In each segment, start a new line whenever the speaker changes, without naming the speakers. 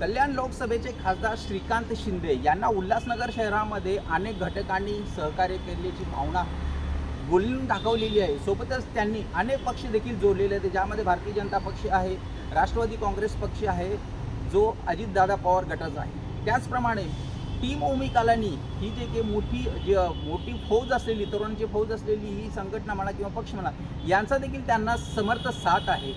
कल्याण लोकसभेचे खासदार श्रीकांत शिंदे यांना उल्हासनगर शहरामध्ये अनेक घटकांनी सहकार्य केल्याची भावना बोलून दाखवलेली आहे. सोबतच त्यांनी अनेक पक्ष देखील जोडलेले आहेत. ज्यामध्ये भारतीय जनता पक्ष आहे राष्ट्रवादी काँग्रेस पक्ष आहे जो अजितदादा पवार गटाचा आहे. त्याचप्रमाणे टीम ओमी कालानी ही जे काही मोठी जी मोठी फौज असलेली तरुणांची फौज असलेली ही संघटना म्हणा किंवा पक्ष म्हणा यांचा देखील त्यांना समर्थ साथ आहे.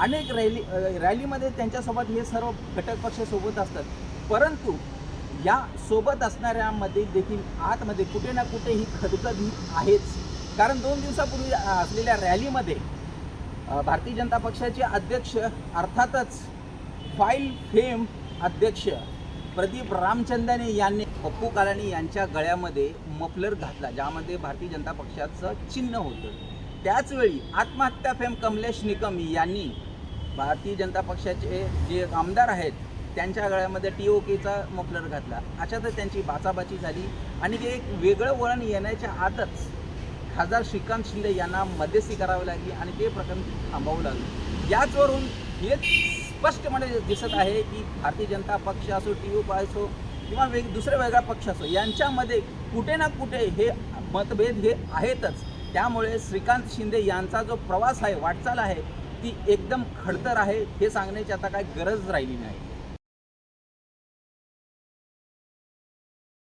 अनेक रॅली रॅलीमध्ये त्यांच्यासोबत हे सर्व घटक पक्ष सोबत असतात. परंतु या सोबत असणाऱ्यामध्ये देखील आतमध्ये कुठे ना कुठे ही खदखद ही आहेच. कारण दोन दिवसापूर्वी असलेल्या रॅलीमध्ये भारतीय जनता पक्षाचे अध्यक्ष अर्थातच फाईल फेम अध्यक्ष प्रदीप रामचंदाने यांनी पप्पू कालानी यांच्या गळ्यामध्ये मफलर घातला ज्यामध्ये भारतीय जनता पक्षाचं चिन्ह होतं. त्याचवेळी आत्महत्या फेम कमलेश निकम यांनी भारतीय जनता पक्षाचे जे आमदार आहेत त्यांच्या गळ्यामध्ये टी ओ केचा मफलर घातला. अशातच त्यांची बाचाबाची झाली. आणि ते एक वेगळं वळण येण्याच्या आतच खासदार श्रीकांत शिंदे यांना मध्यस्थी करावी लागली आणि ते प्रकरण थांबावं लागलं. याचवरून हे स्पष्टपणे दिसत आहे की भारतीय जनता पक्ष असो टी ओ असो किंवा वेग दुसरा वेगळा पक्ष असो यांच्यामध्ये कुठे ना कुठे हे मतभेद हे आहेतच. त्यामुळे श्रीकांत शिंदे यांचा जो प्रवास आहे वाटचाल आहे ती एकदम खडतर आहे हे सांगण्याची आता काही गरज राहिली नाही.